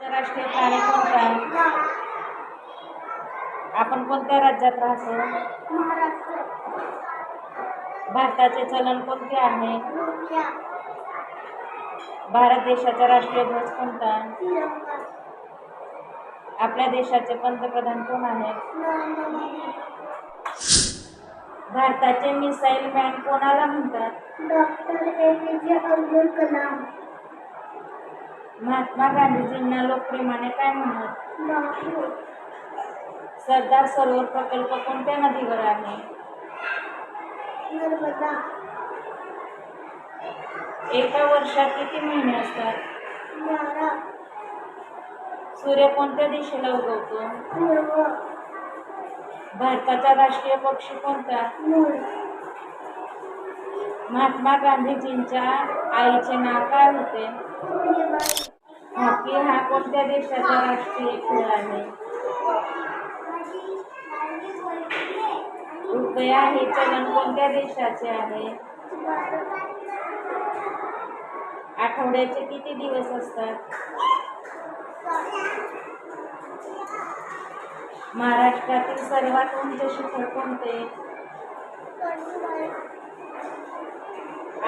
राष्ट्रीय प्राणी कोणता आपण कोणत्या राज्यात राहतो? भारताचे चलन कोणते आहे? भारत देशाचा राष्ट्रीय ध्वज कोणता? आपल्या देशाचे पंतप्रधान कोण आहेत भारताचे मिसाईल मॅन कोणाला म्हणतात? डॉक्टर ए पी जे अब्दुल कलाम. महात्मा गांधीजींना लोकप्रेमाने काय म्हणत सरदार सरोवर प्रकल्प कोणत्या नदीवर आहे? नर्मदा. एका वर्षात किती महिने असतात? सूर्य कोणत्या दिशेला उगवतो? भारताचा राष्ट्रीय पक्षी कोणता? महात्मा गांधीजींच्या आईचे नाव काय होते? हॉकी हा कोणत्या देशाचा राष्ट्रीय खेळ आहे? रुपया हे चलन कोणत्या देशाचे आहे? आठवड्याचे किती दिवस असतात? महाराष्ट्रातील सर्वात उंच शिखर कोणते?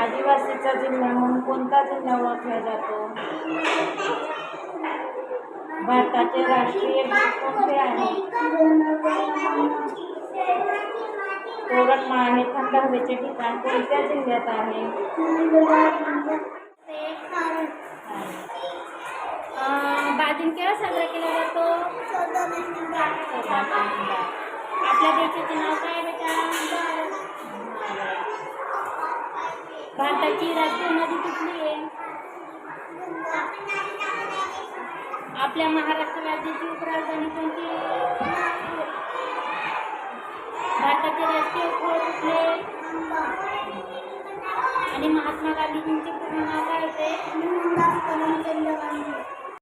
आदिवासीचा जिल्हा म्हणून कोणता जिल्हा ओळखला जातो? भारताचे राष्ट्रीय कोणते आहे? कोरडमा हे थंड हवेचे ठिकाण कोणत्या जिल्ह्यात आहे? बाजून केव्हा साजरा केला जातो? आपल्या देशाचे नाव काय बेटा? भारताची राष्ट्रीय नदी कुठली आहे? आपल्या महाराष्ट्र राज्याची उपराजधानी कोणती भारताचे राष्ट्रीय फळ कुठले आणि महात्मा गांधीजींचे